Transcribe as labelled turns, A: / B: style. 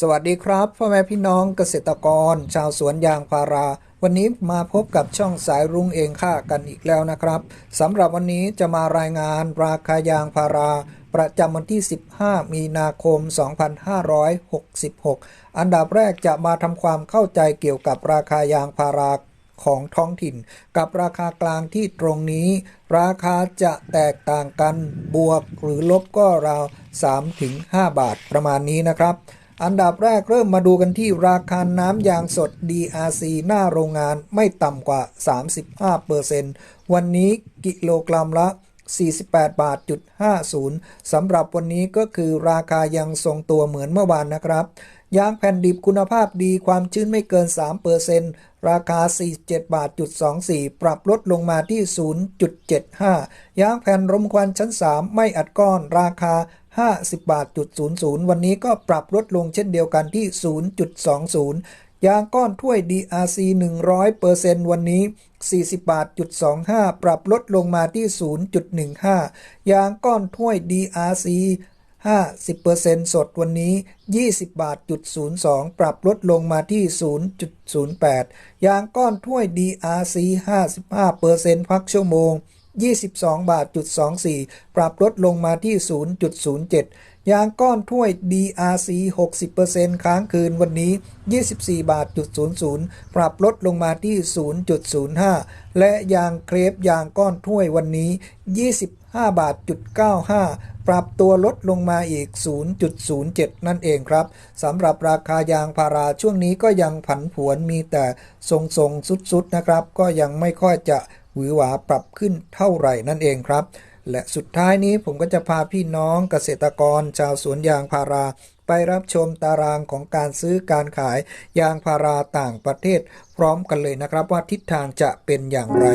A: สวัสดีครับพ่อแม่พี่น้องเกษตรกร ชาวสวนยางพารา วันนี้มาพบกับช่องสายรุ้งเองค่ากันอีกแล้วนะครับสำหรับวันนี้จะมารายงานราคายางพารา ประจำวันที่ 15 มีนาคม 2566 อันดับแรกจะมาทำความเข้าใจเกี่ยวกับราคายางพาราของท้องถิ่น กับราคากลางที่ตรงนี้ ราคาจะแตกต่างกันบวกหรือลบก็ราว 3-5 บาทประมาณนี้นะครับ อันดับแรกเริ่มมาดูกันที่ราคาน้ำยางสด DRC หน้าโรงงานไม่ต่ำกว่า 35%วันนี้กิโลกรัมละ 48 บาทจุด50สำหรับวันนี้ก็คือราคายังทรงตัวเหมือนเมื่อวานนะครับ ยางแผ่นดิบคุณภาพดีความชื้นไม่เกิน 3%ราคา 47บาทจุด24 ปรับลดลงมาที่ 0.75 ยางแผ่นรมควันชั้น 3 ไม่อัดก้อนราคา 50บาทจุด00 วันนี้ก็ปรับลดลงเช่นเดียวกันที่ 0.20 ยางก้อนถ้วย DRC 100%วันนี้ 40บาทจุด25 ปรับลดลงมาที่ 0.15 ยางก้อนถ้วย DRC 50%สดวันนี้ 20 บาทจุด02 ปรับลดลงมาที่ 0.08 ยางก้อนถ้วย DRC 55%พักชั่วโมง 22 บาทจุด24 ปรับลดลงมาที่ 0.07 ยางก้อนถ้วย DRC 60%ค้างคืนวันนี้ 24 บาทจุด00 ปรับลดลงมาที่ 0.05 และยางเครปยางก้อนถ้วยวันนี้ 20 5 บาทจุด95 ปรับตัวลดลงมาอีก 0.07 นั่นเองครับสำหรับราคายางพาราช่วงนี้ก็ยังผันผวนมีแต่ทรงๆสุดๆนะครับ ก็ยังไม่ค่อยจะหวือหวาปรับขึ้นเท่าไหร่นั่นเองครับ และสุดท้ายนี้ผมก็จะพาพี่น้องเกษตรกรชาวสวนยางพาราไปรับชมตารางของการซื้อการขายยางพาราต่างประเทศ พร้อมกันเลยนะครับว่าทิศทางจะเป็นอย่างไร